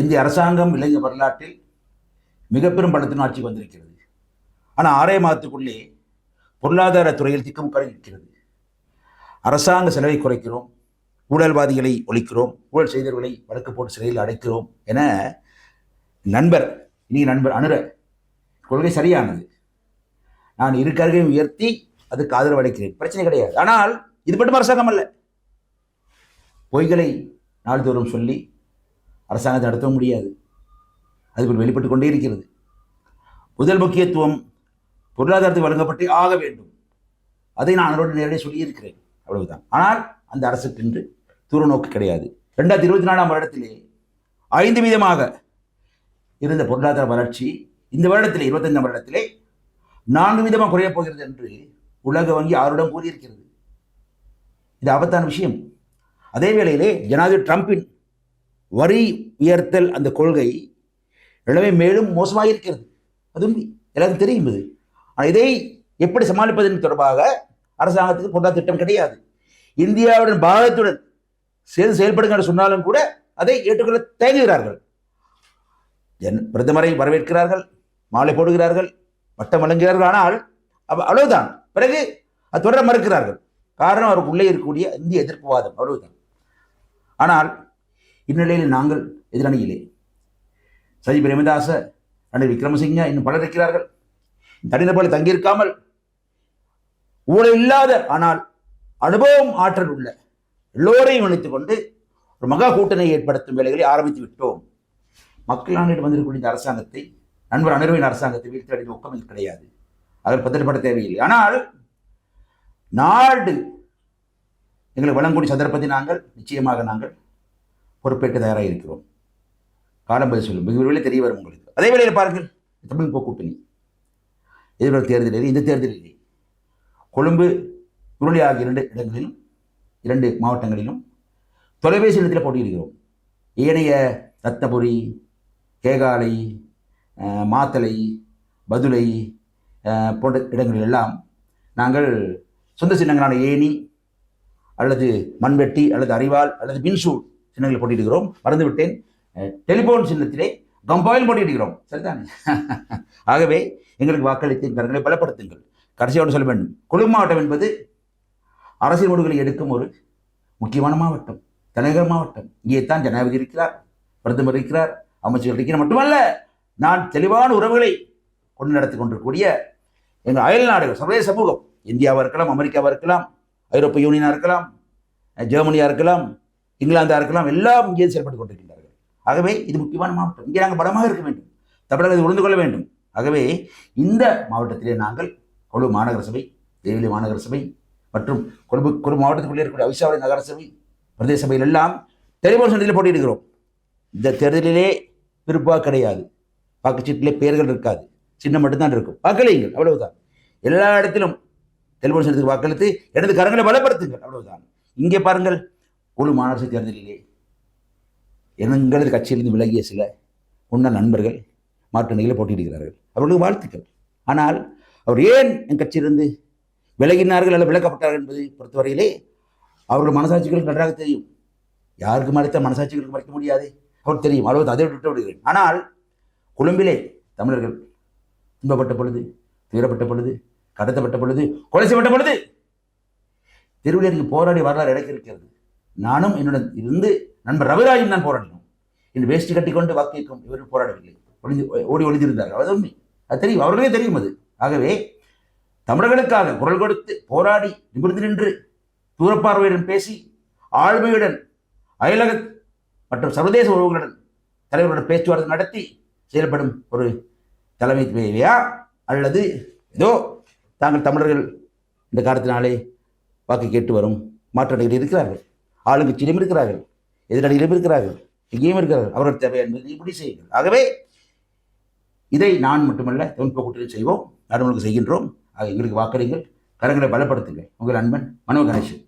இந்திய அரசாங்கம் இளைஞர் வரலாற்றில் மிக பெரும் பலத்தின் ஆட்சி வந்திருக்கிறது. ஆனால் ஆறே மாதத்துக்குள்ளே பொருளாதார துறையில் திக்குமுக்காடி நிற்கிறது அரசாங்க செலவை குறைக்கிறோம் ஊழல்வாதிகளை ஒழிக்கிறோம் ஊழல் செய்தவர்களை வழக்கு போட்டு சிறையில் அடைக்கிறோம் என நண்பர் இனி நண்பர் அனுர கொள்கை சரியானது. நான் இரு கருகையும் உயர்த்தி அதுக்கு ஆதரவு அளிக்கிறேன். பிரச்சனை கிடையாது. ஆனால் இது மட்டும் அரசாங்கம் அல்ல. பொய்களை நாள்தோறும் சொல்லி அரசாங்கத்தை நடத்த முடியாது. அது வெளிப்பட்டு கொண்டே இருக்கிறது. முதல் முக்கியத்துவம் பொருளாதாரத்துக்கு வழங்கப்பட்டு ஆக வேண்டும். அதை நான் அவரோட நேரடியாக சொல்லியிருக்கிறேன். அவ்வளவுதான். ஆனால் அந்த அரசுக்கு இன்று தூர நோக்கு கிடையாது. ரெண்டாயிரத்தி இருபத்தி நாலாம் வருடத்திலே ஐந்து வீதமாக இருந்த பொருளாதார வளர்ச்சி இந்த வருடத்தில் இருபத்தைந்தாம் வருடத்திலே நான்கு வீதமாக குறையப் போகிறது என்று உலக வங்கி ஆருடம் கூறியிருக்கிறது. இது ஆபத்தான விஷயம். அதே வேளையிலே ஜனாதிபதி ட்ரம்பின் வரி உயர்த்தல் அந்த கொள்கை நிலைமை மேலும் மோசமாக இருக்கிறது. அது எல்லாருக்கும் தெரியும் இது ஆனால் இதை எப்படி சமாளிப்பதன் தொடர்பாக அரசாங்கத்துக்கு பொருளாதார திட்டம் கிடையாது. இந்தியாவுடன் பாரதத்துடன் சேர்ந்து செயல்படுங்க என்று சொன்னாலும் கூட அதை ஏற்றுக்கொள்ள தயங்குகிறார்கள். ஜன் பிரதமரை வரவேற்கிறார்கள் மாலை போடுகிறார்கள் வட்டம் வழங்குகிறார்கள். ஆனால் அவ்வளவுதான். பிறகு அது தொடர மறுக்கிறார்கள். காரணம் அவருக்கு உள்ளே இருக்கக்கூடிய இந்திய எதிர்ப்புவாதம் அவ்வளவுதான். ஆனால் இந்நிலையில் நாங்கள் எதிரணியிலே. சஜி பிரேமதாச ரணில் விக்ரமசிங்க இன்னும் பலர் இருக்கிறார்கள். தனிநபர்களை தங்கியிருக்காமல் ஊழல் இல்லாத ஆனால் அனுபவம் ஆற்றல் உள்ள எல்லோரையும் இணைத்துக் கொண்டு ஒரு மகா கூட்டணி ஏற்படுத்தும் வேலைகளை ஆரம்பித்து விட்டோம். மக்கள் ஆணையிடம் வந்திருக்கக்கூடிய இந்த அரசாங்கத்தை நண்பர் அனுர்வின் அரசாங்கத்தை வீழ்த்தி அடைந்த ஒக்கம் இது கிடையாது. அதில் பத்திரப்பட தேவையில்லை. ஆனால் நாடு எங்களுக்கு வழங்கக்கூடிய சந்தர்ப்பத்தை நாங்கள் நிச்சயமாக நாங்கள் பொறுப்பேற்க தயாராக இருக்கிறோம். காலம் பதில் சொல்லும் மிக விரைவில் தெரிய வரும் உங்களுக்கு. அதே வேளையில் பாருங்கள். தமிழ் போக்கூட்டணி கூட்டணி எதிர்வரும் தேர்தலில் இந்த தேர்தலிலே கொழும்பு உருளி ஆகிய இரண்டு இடங்களிலும் இரண்டு மாவட்டங்களிலும் தொலைபேசி இடத்தில் போட்டியிடுகிறோம் ஏனைய ரத்னபுரி கேகாலை மாத்தலை மாத்தளை பதுளை போன்ற இடங்களில் எல்லாம் நாங்கள் சொந்த சின்னங்களான ஏணி அல்லது மண்வெட்டி அல்லது அறிவால் அல்லது மின்சூழ் சின்னங்களை போட்டிடுகிறோம் மறந்துவிட்டேன். டெலிஃபோன் சின்னத்திலே கம்பாயில் போட்டிடுகிறோம் சரிதானே? ஆகவே எங்களுக்கு வாக்களித்து கரங்களை பலப்படுத்துங்கள். கடைசியோடு சொல்ல வேண்டும். கொழும்பு மாவட்டம் என்பது அரசியல் முடிவுகளை எடுக்கும் ஒரு முக்கியமான மாவட்டம். தலைநகர் மாவட்டம். இங்கே தான் ஜனாதிபதி இருக்கிறார் பிரதமர் இருக்கிறார் அமைச்சர்கள் இருக்கிறார். மட்டுமல்ல நான் தெளிவான உறவுகளை கொண்டு நடத்தி கொண்டிருக்கக்கூடிய எங்கள் அயல் நாடுகள் சர்வதேச சமூகம். இந்தியாவாக இருக்கலாம் அமெரிக்காவாக இருக்கலாம் ஐரோப்பிய யூனியனாக இருக்கலாம் ஜெர்மனியாக இருக்கலாம் இங்கிலாந்தாக இருக்கலாம் எல்லாம் இங்கே செயல்பட்டு கொண்டிருக்கின்றார்கள். ஆகவே இது முக்கியமான மாவட்டம். இங்கே நாங்கள் பலமாக இருக்க வேண்டும். தமிழகம் உணர்ந்து கொள்ள வேண்டும். ஆகவே இந்த மாவட்டத்திலே நாங்கள் கொழும்பு மாநகர சபை தேவிலி மாநகர சபை மற்றும் கொழும்பு கொழும்பு மாவட்டத்துக்குள்ளே இருக்கக்கூடிய அவிசாவளி நகர சபை பிரதேச சபையில் எல்லாம் தெளிவான சந்தையில் போட்டியிடுகிறோம். இந்த தேர்தலிலே விருப்பா கிடையாது. வாக்குச்சீட்டிலே பெயர்கள் இருக்காது. சின்னம் மட்டும்தான் இருக்கும். வாக்களியுங்கள் அவ்வளவுதான். எல்லா இடத்திலும் டெலிபோன் சந்தத்துக்கு வாக்களித்து எனது கரங்களை பலப்படுத்துங்கள் அவ்வளவுதான். இங்கே பாருங்கள் குழு மாநகர தேர்தலிலே எங்களது கட்சியிலிருந்து விலகிய சில முன்னாள் நண்பர்கள் மாற்றணிகளை போட்டியிடுகிறார்கள். அவர்களுக்கு வாழ்த்துக்கள். ஆனால் அவர் ஏன் என் கட்சியிலிருந்து விலகினார்கள் அல்லது விலக்கப்பட்டார்கள் என்பதை பொறுத்தவரையிலே அவர்கள் மனசாட்சிகளுக்கு நன்றாக தெரியும். யாருக்கு மறைத்த மனசாட்சிகளுக்கு மறைக்க முடியாது. அவர் தெரியும். அளவு அதை விட்டு விடுகிறேன். ஆனால் கொழும்பிலே தமிழர்கள் துன்பப்பட்ட பொழுது துயரப்பட்ட பொழுது கடத்தப்பட்ட பொழுது கொலை செய்யப்பட்ட பொழுது தெருவில் போராடி வரலாறு எனக்கு இருக்கிறது. நானும் என்னுடன் இருந்து நண்பர் ரவிராஜும் தான் போராடினோம். என்று வேஷ்டி கட்டிக்கொண்டு வாக்கியக்கும் இவர்கள் போராடவில்லை. ஒளிந்து ஓடி ஒளிந்திருந்தார்கள். அது உண்மை. அது தெரியும். அவர்களே தெரியும் அது. ஆகவே தமிழர்களுக்காக குரல் கொடுத்து போராடி நிமிர்ந்து நின்று தூரப்பார்வையுடன் பேசி ஆழ்மையுடன் அயலக மற்றும் சர்வதேச உறவுகளுடன் தலைவர்களுடன் பேச்சுவார்த்தை நடத்தி செயல்படும் ஒரு தலைமை தேவையா? அல்லது ஏதோ தாங்கள் தமிழர்கள் இந்த காலத்தினாலே வாக்கு கேட்டு வரும் மாற்றடையில் இருக்கிறார்கள். ஆளுங்கட்சியிலும் இருக்கிறார்கள். எதிரடியிலும் இருக்கிறார்கள். எங்கேயும் இருக்கிறார்கள். அவர்கள் தேவை என்பதை இப்படி செய்யுங்கள். ஆகவே இதை நான் மட்டுமல்ல தொழில்நுட்ப செய்வோம். நடுவர்களுக்கு செய்கின்றோம். ஆக எங்களுக்கு வாக்களிங்கள் கரங்களை பலப்படுத்துங்கள். உங்கள் அன்பன் மனோ கணேசன்